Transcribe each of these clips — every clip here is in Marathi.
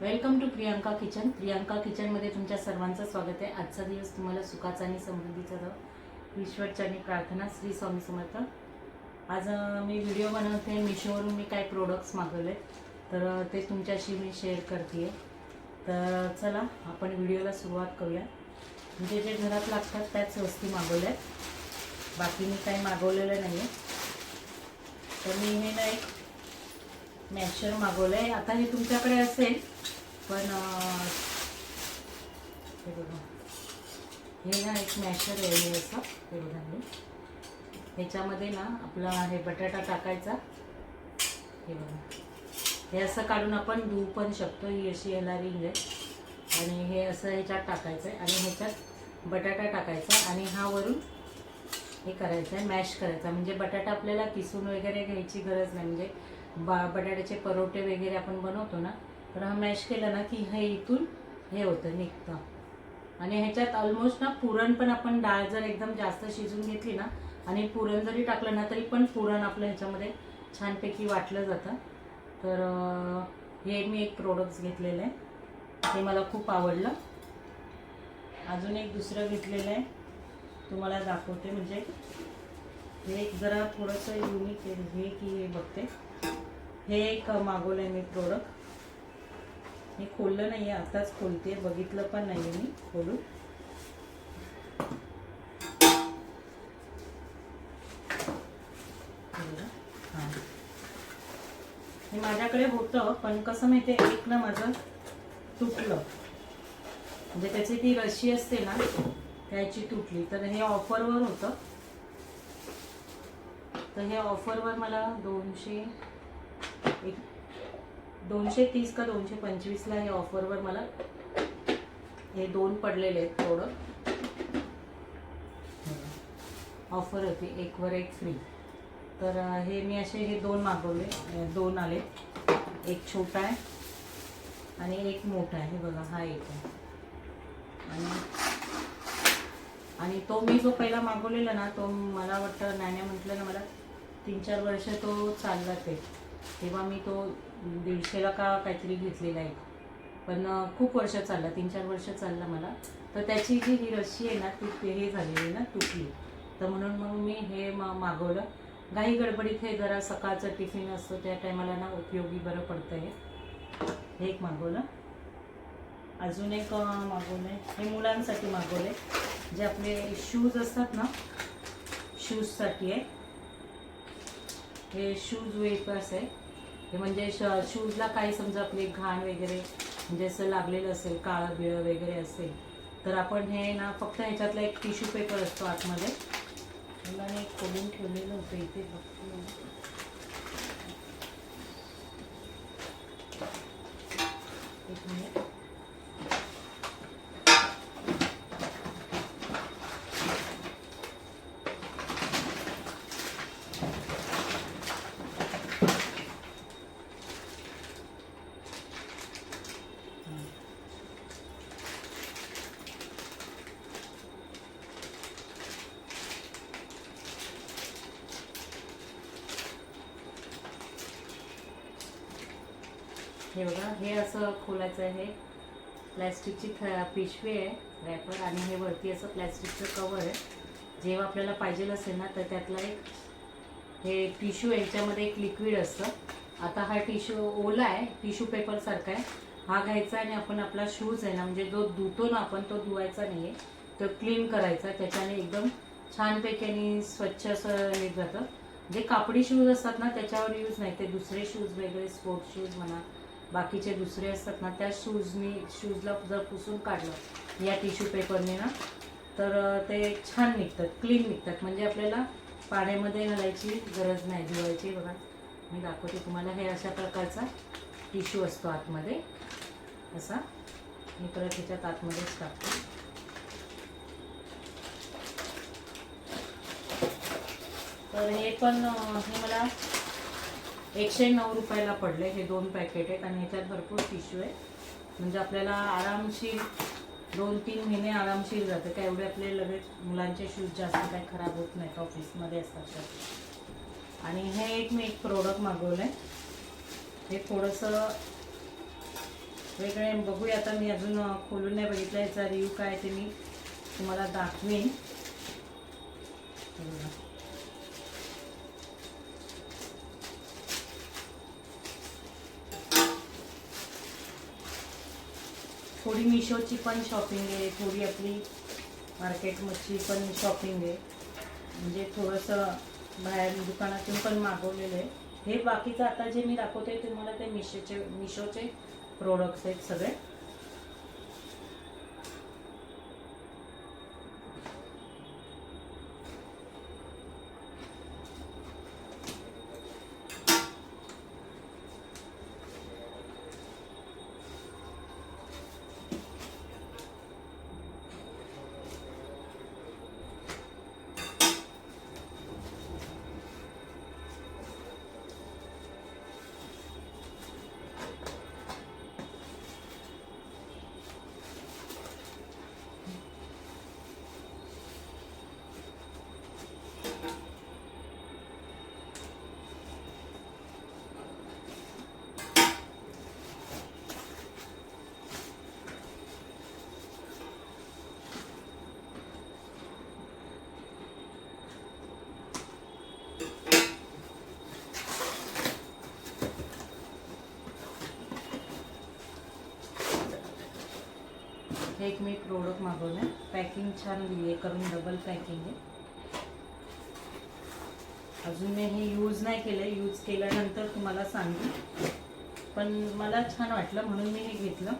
Welcome to Priyanka kitchen. Priyanka किचनमध्ये तुमच्या सर्वांचं स्वागत आहे. आजचा दिवस तुम्हाला सुखाचा आणि समृद्धीचा जाऊ आणि प्रार्थना श्री स्वामी समर्थ. आज मी व्हिडिओ बनवते. मिशोवरून मी काय प्रोडक्ट्स मागवले तर ते तुमच्याशी मी शेअर करते तर चला आपण व्हिडिओला सुरुवात करूया. म्हणजे जे घरात लागतात त्याच वस्तू मागवल्या बाकी मी काही मागवलेलं नाही आहे तर मी हे ना एक मॅचर मागवलं आहे आता हे तुमच्याकडे असेल पण हे बघा. हे ना एक मॅशर आहे हे असं. हे बघा हे. ह्याच्यामध्ये ना आपला हे बटाटा टाकायचा. हे बघा. हे असं काढून आपण धुवू पण शकतो. ही अशी ह्याला रिंग आहे. आणि हे असं ह्याच्यात टाकायचं आहे आणि ह्याच्यात बटाटा टाकायचा. आणि हा वरून हे करायचं आहे मॅश करायचा. म्हणजे बटाटा आपल्याला किसून वगैरे घ्यायची गरज नाही. म्हणजे बा बटाट्याचे परोठे वगैरे आपण बनवतो ना तर हा मॅश केलं ना की हे इथून हे होतं निघतं. आणि ह्याच्यात ऑलमोस्ट ना पुरण पण आपण डाळ जर एकदम जास्त शिजून घेतली ना आणि पुरण जरी टाकलं ना तरी पण पुरण आपलं ह्याच्यामध्ये छानपैकी वाटलं जातं. तर हे मी एक प्रोडक्ट्स घेतलेलं आहे. हे मला खूप आवडलं. अजून एक दुसरं घेतलेलं आहे. तुम्हाला दाखवते म्हणजे. हे एक जरा थोडंसं युनिक आहे. हे की हे बघते. हे एक मागवलं आहे मी प्रोडक्ट मी खोललं नाही आहे आताच खोलते बघितलं पण नाही आहे मी खोलून. हे. हे माझ्याकडे होतं पण कसं माहिती आहे एक ना माझं तुटलं. म्हणजे त्याची ती रशी असते ना त्याची तुटली. तर हे ऑफरवर होतं. तर हे ऑफरवर मला दोनशे एक दोनशे तीस का दोनशे पंचवीसला हे ऑफरवर मला हे दोन पडलेले आहेत थोडं. ऑफर होती एकवर एक फ्री तर हे मी असे हे दोन मागवले दोन आले. एक छोटा आहे आणि एक मोठा आहे. हे बघा हा एक आहे. आणि आणि तो मी जो पहिला मागवलेला ना तो मला वाटतं नाण्या म्हटलं ना मला तीन चार वर्ष तो चालला ते. तेव्हा मी तो दीडशेला का काहीतरी घेतलेला आहे पण खूप वर्ष चालला तीन चार वर्ष चालला मला. तर त्याची जी ही रशी आहे ना ती हे झालेली ना तुटली. तर म्हणून मग मी हे मा मागवलं. घाई गडबडीत हे जरा सकाळचं टिफिन असतो त्या टायमाला ना उपयोगी बरं पडतं हे. हे एक मागवलं. अजून एक अं, मागवलं हे मुलांसाठी मागवलं आहे जे आपले शूज असतात ना शूजसाठी आहे. हे शूज वेपर्स आहे. हे म्हणजे श शूजला काही समजा आपली घाण वगैरे म्हणजे असं लागलेलं असेल काळं बिळं वगैरे असेल तर आपण हे ना फक्त ह्याच्यातला एक टिश्यू पेपर असतो आतमध्ये. मला एक खोलून ठेवलेलं होतं इथे फक्त एक मिनिट हे असं खोलायचं आहे. प्लॅस्टिकची थ पिशवी आहे रॅपर आणि हे वरती असं प्लॅस्टिकचं कवर आहे. जेव्हा आपल्याला पाहिजे असेल ना तर त्यातला एक हे टिश्यू आहे एक लिक्विड असतं. आता हा टिश्यू ओला आहे टिश्यू पेपरसारखा आहे. हा घ्यायचा आणि आपण आपला शूज आहे ना म्हणजे जो धुतो ना आपण तो धुवायचा नाही आहे तो क्लीन करायचा त्याच्याने एकदम छानपैकी आणि स्वच्छ असं हे जातं. जे कापडी शूज असतात ना त्याच्यावर यूज नाही. ते दुसरे शूज वगैरे स्पोर्ट्स शूज म्हणा बाकीचे दुसरे असतात ना त्या शूजनी शूजला जर पुसून काढलं या टिश्यू पेपरने ना तर ते छान निघतात क्लीन निघतात. म्हणजे आपल्याला पाण्यामध्ये घालायची गरज नाही धुवायची बघा. मी दाखवते तुम्हाला हे अशा प्रकारचा टिश्यू असतो आतमध्ये. असा. मी परत ह्याच्यात आतमध्येच टाकते. तर हे पण हे मला एकशे नऊ रुपयाला पडले हे दोन पॅकेट आहेत आणि ह्याच्यात भरपूर टिश्यू आहे म्हणजे आपल्याला आरामशीर दोन तीन महिने आरामशीर जातं. काय एवढे आपले लगेच मुलांचे शूज जास्त काही खराब होत नाहीत ऑफिसमध्ये असतात तर. आणि हे एक मी एक प्रोडक्ट मागवलं आहे हे थोडंसं वेगळे बघूया आता मी अजून खोलून नाही बघितलं याचा रिव्ह्यू काय ते मी तुम्हाला दाखवेन. थोडी मिशोची पण शॉपिंग आहे थोडी आपली मार्केटमधची पण शॉपिंग आहे. म्हणजे थोडंसं बाहेर दुकानातून पण मागवलेलं आहे. हे बाकीचं आता जे मी दाखवते तुम्हाला ते मिशोचे मिशोचे प्रोडक्ट्स आहेत सगळे. हे एक मी प्रोडक्ट मागवलं पॅकिंग छान दिली आहे करून डबल पॅकिंग आहे. अजून मी हे यूज नाही केलं यूज केल्यानंतर तुम्हाला सांगेन. पण मला छान वाटलं म्हणून मी हे घेतलं.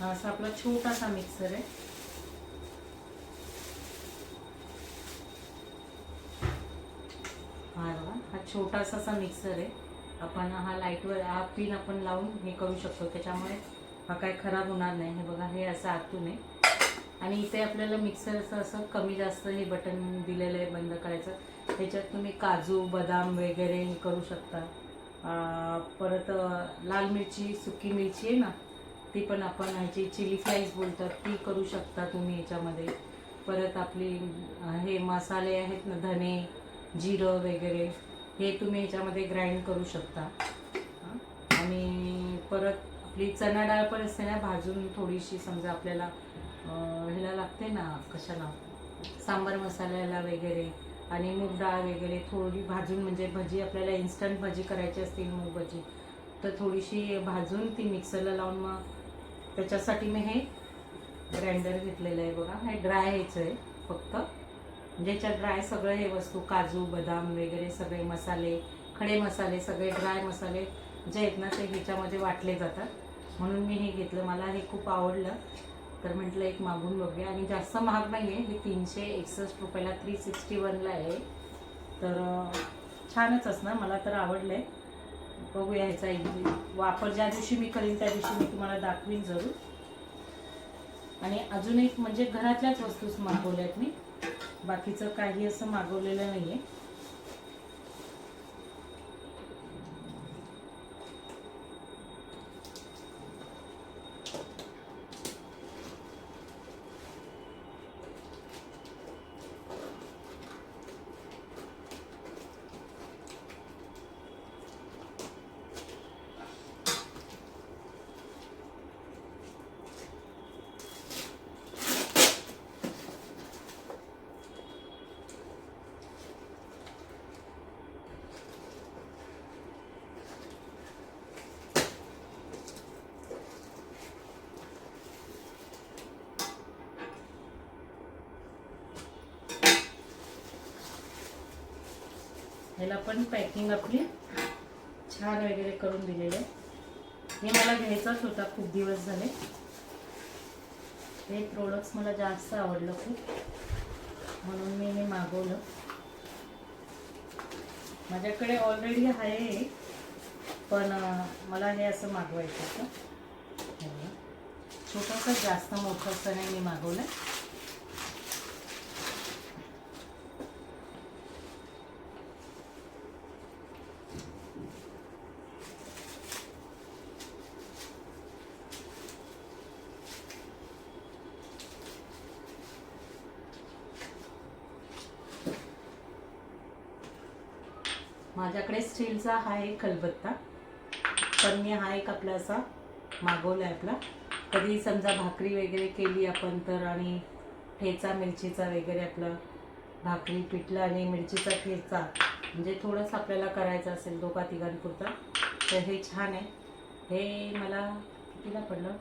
हा असा आपला छोटासा मिक्सर आहे हा बघा हा छोटासा असा मिक्सर आहे. आपण हा लाईटवर हा पिन आपण लावून हे करू शकतो. त्याच्यामुळे हा काय खराब होणार नाही. हे बघा हे असं आतून आहे. आणि इथे आपल्याला मिक्सरचं असं कमी जास्त हे बटन दिलेलं आहे बंद करायचं. त्याच्यात तुम्ही काजू बदाम वगैरे हे करू शकता. परत लाल मिरची सुकी मिरची आहे ना ती पण आपण ह्याची चिली फ्राईज बोलतात ती करू शकता तुम्ही याच्यामध्ये. परत आपली हे मसाले आहेत ना धने जिरं वगैरे. हे तुम्ही ह्याच्यामध्ये ग्राइंड करू शकता. आणि परत आपली चणा डाळ पण असते ना भाजून थोडीशी समजा आपल्याला ह्याला लागते ना कशाला? सांबार मसाल्याला वगैरे आणि मूग डाळ वगैरे थोडी भाजून म्हणजे भजी आपल्याला इन्स्टंट भजी करायची असतील मूग भजी तर थोडीशी भाजून ती मिक्सरला लावून मग त्याच्यासाठी मी हे ग्राइंडर घेतलेलं आहे बघा. हे ड्राय ह्याचं आहे फक्त. म्हणजे ज्याच्यात ड्राय सगळे हे वस्तू काजू बदाम वगैरे सगळे मसाले खडे मसाले सगळे ड्राय मसाले जे आहेत ना ते ह्याच्यामध्ये वाटले जातात. म्हणून मी हे घेतलं. मला हे खूप आवडलं. तर म्हटलं एक मागून बघूया. आणि जास्त महाग नाही आहे हे तीनशे एकसष्ट रुपयाला थ्री सिक्स्टी वनला आहे. तर छानच असणार. मला तर आवडलं आहे बघूया ह्याचा एक वापर ज्या दिवशी मी करीन त्या दिवशी मी तुम्हाला दाखवीन जरूर. आणि अजून एक म्हणजे घरातल्याच वस्तूच मागवल्यात मी. बाकीचं काही असं मागवलेलं नाही आहे ह्याला पण पॅकिंग आपली छान वगैरे करून दिलेलं. आहे हे मला घ्यायचाच होता खूप दिवस झाले. हे प्रोडक्ट्स मला जास्त आवडलं खूप. म्हणून मी हे मागवलं. माझ्याकडे ऑलरेडी आहे पण मला हे असं मागवायचं होतं. छोटंसं जास्त मोठं असं नाही मी मागवलं. माझ्याकडे स्टीलचा हा एक खलबत्ता पण मी हा एक आपला असा मागवला आहे आपला. कधी समजा भाकरी वगैरे केली आपण तर आणि ठेचा मिरचीचा वगैरे आपला भाकरी पिठलं आणि मिरचीचा ठेचा म्हणजे थोडंसं आपल्याला करायचं असेल दोघा तिघांपुरता तर हे छान आहे. हे मला कितीला पडलं?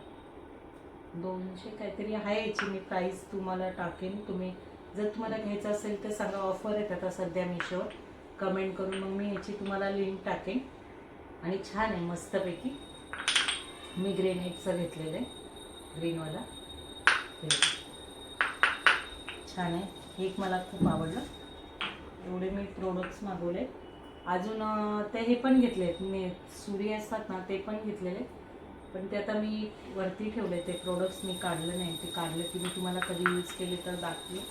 दोनशे काहीतरी आहे याची मी प्राईस तुम्हाला टाकेन. तुम्ही जर तुम्हाला घ्यायचं असेल तर सांगा ऑफर आहे आता सध्या मिशोवर कमेंट करून मग मी याची तुम्हाला लिंक टाकेन. आणि छान आहे मस्तपैकी. मी ग्रेनेटचं घेतलेलं आहे ग्रीनवाला हे छान आहे. हे एक मला खूप आवडलं. एवढे मी प्रोडक्ट्स मागवले. अजून ते हे पण घेतलेत. मी सुरी असतात ना ते पण घेतलेले. पण ते आता मी वरती ठेवले. ते प्रोडक्ट्स मी काढलं नाही. ते काढले की मी तुम्हाला कधी यूज केले तर दाखवले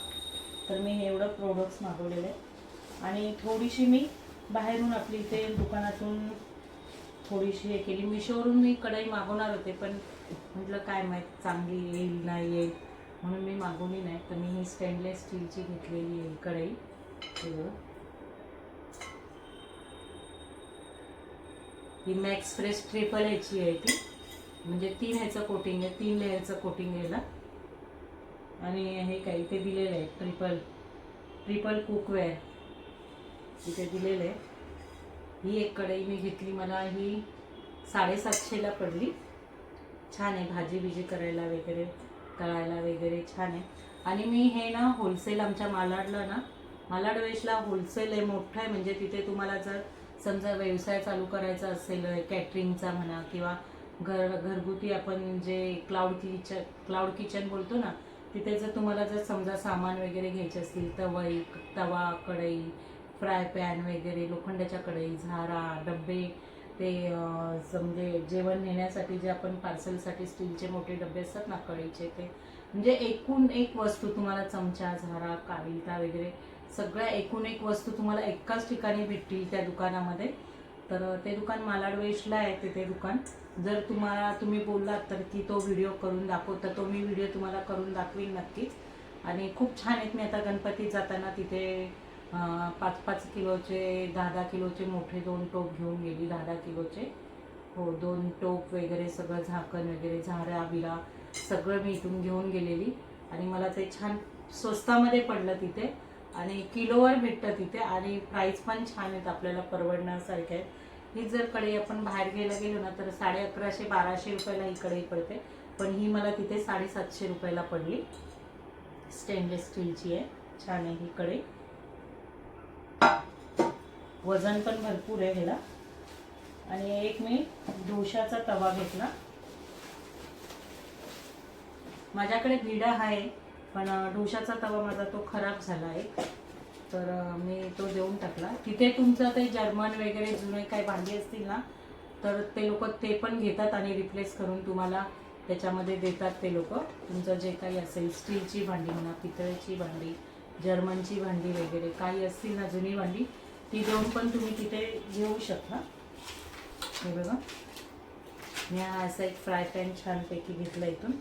तर मी एवढं प्रोडक्ट्स मागवलेले. आहेत आणि थोडीशी मी बाहेरून आपली इथे दुकानातून थोडीशी हे केली. मिशोवरून मी कढई मागवणार होते पण म्हटलं काय माहीत चांगली येईल नाही येईल म्हणून मी मागवली नाही. तर मी ही स्टेनलेस स्टीलची घेतलेली आहे कढई. हो. ही. मॅक्स फ्रेश ट्रिपल ह्याची आहे ती. म्हणजे तीन ह्याचं कोटिंग आहे तीन लेअरचं कोटिंग याला आणि हे काय इथे दिलेलं आहे ट्रिपल ट्रिपल कुकवेअर इथे दिलेलं. आहे ही एक कढई मी घेतली. मला ही साडेसातशेला पडली. छान आहे. भाजी बिजी करायला वगैरे तळायला वगैरे छान आहे. आणि मी हे ना होलसेल आमच्या मालाडला ना मालाड वेशला होलसेल आहे मोठं आहे. म्हणजे तिथे तुम्हाला जर समजा व्यवसाय चालू करायचा असेल कॅटरिंगचा म्हणा किंवा घर घरगुती आपण जे क्लाउड किचन क्लाउड किचन बोलतो ना तिथे जर तुम्हाला जर समजा सामान वगैरे घ्यायचे असतील तवई तवा कढई फ्राय पॅन वगैरे लोखंडाच्या कढई झारा डब्बे ते म्हणजे समजे जेवण नेण्यासाठी जे आपण पार्सलसाठी स्टीलचे मोठे डबे असतात ना कढईचे ते. म्हणजे एकूण एक वस्तू तुम्हाला चमचा झारा काविलता वगैरे सगळ्या एकूण एक वस्तू तुम्हाला एकाच ठिकाणी भेटतील त्या दुकानामध्ये. तर ते दुकान मालाड वेस्टला आहे तिथे दुकान. जर तुम्हाला तुम्ही बोललात तर की तो व्हिडिओ करून दाखव तर तो मी व्हिडिओ तुम्हाला करून दाखवीन नक्कीच. आणि खूप छान आहेत मी आता गणपती जाताना तिथे पाच पाच किलोचे दहा दहा किलोचे मोठे दोन टोप घेऊन गेली दहा दहा किलोचे. हो दोन टोप वगैरे सगळं झाकण वगैरे झारा बिरा सगळं मी इथून घेऊन गेलेली. आणि मला ते छान स्वस्तामध्ये पडलं तिथे आणि किलोवर भेटतं तिथे आणि प्राईस पण छान आहेत आपल्याला परवडण्यासारखे आहेत. ही जर कढई आपण बाहेर घ्यायला गेलो ना तर साडे अकराशे बाराशे रुपयाला ही कढई पडते. पण ही मला तिथे साडेसातशे रुपयाला पडली. स्टेनलेस स्टीलची आहे. छान आहे ही कढई. वजन पण भरपूर आहे ह्याला. आणि एक मी डोशाचा तवा घेतला. माझ्याकडे भिडा आहे पण डोशाचा तवा माझा तो खराब झाला आहे. तर मी तो देऊन टाकला. तिथे तुमचं ते जर्मन वगैरे जुने काही भांडी असतील ना तर ते लोक ते पण घेतात आणि रिप्लेस करून तुम्हाला त्याच्यामध्ये देतात ते लोक. तुमचं जे काही असेल स्टीलची भांडी म्हणा पितळेची भांडी जर्मनची भांडी वगैरे काही असतील ना जुनी भांडी ती देऊन पण तुम्ही तिथे घेऊ शकता. हे बघा. मी हा असा एक फ्राय पॅन छानपैकी घेतला इथून.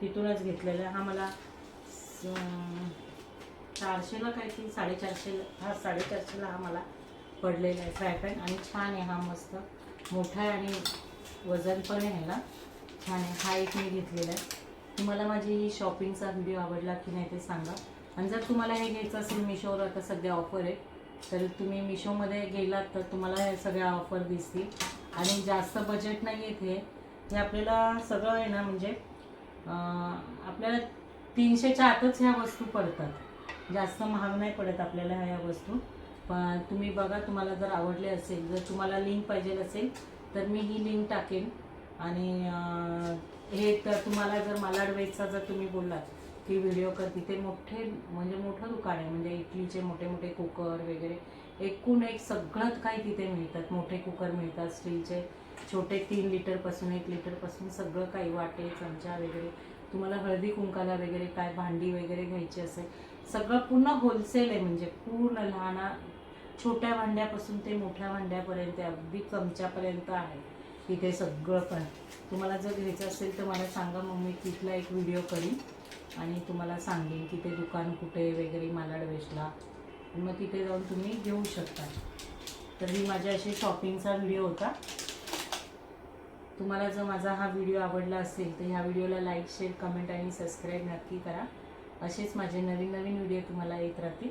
तिथूनच घेतलेला. हा मला चारशेला चारशेला की साडेचारशेला हा साडेचारशेला हा मला पडलेला आहे फ्राय पॅन आणि छान आहे हा मस्त. मोठा आहे आणि वजन पण आहे ह्याला. छान आहे. हा एक मी घेतलेला आहे. तुम्हाला माझी ही शॉपिंगचा व्हिडिओ आवडला की नाही ते सांगा. आणि जर तुम्हाला हे घ्यायचं असेल मिशोवर आता सध्या ऑफर आहे. तर तुम्ही मिशोमध्ये गेलात तर तुम्हाला हे सगळ्या ऑफर दिसतील. आणि जास्त बजेट नाही येत हे हे आपल्याला सगळं आहे ना म्हणजे आपल्याला तीनशेच्या आतच ह्या वस्तू पडतात. जास्त महाग नाही पडत आपल्याला ह्या वस्तू. पण तुम्ही बघा तुम्हाला जर आवडले असेल जर तुम्हाला लिंक पाहिजे असेल तर मी ही लिंक टाकेन. आणि हे तर तुम्हाला जर मालाड वेजचा जर तुम्ही बोललात की व्हिडिओ कर तिथे मोठे म्हणजे मोठं दुकान आहे. म्हणजे इडलीचे मोठे मोठे कुकर वगैरे. एकूण एक सगळंच काही तिथे मिळतात. मोठे कुकर मिळतात. स्टीलचे छोटे तीन लिटरपासून एक लिटरपासून सगळं काही वाटे चमचा वगैरे. तुम्हाला हळदी कुंकाला वगैरे काय भांडी वगैरे घ्यायची असेल. सगळं पूर्ण होलसेल आहे. म्हणजे पूर्ण लहान छोट्या भांड्यापासून ते मोठ्या भांड्यापर्यंत अगदी चमच्यापर्यंत आहे. तिथे सगळं पण. तुम्हाला जर घ्यायचं असेल तर मला सांगा. मग मी तिथला एक व्हिडिओ करीन. आणि तुम्हाला सांगेन की ते दुकान कुठे वगैरे मालाड वेस्टला. मग तिथे जाऊन तुम्ही घेऊ शकता. तर ही माझ्या अशी शॉपिंगचा व्हिडिओ होता. तुम्हाला जर माझा हा व्हिडिओ आवडला असेल तर ह्या व्हिडिओला लाईक शेअर कमेंट आणि सबस्क्राईब नक्की करा. असेच माझे नवीन नवीन व्हिडिओ तुम्हाला येत राहतील.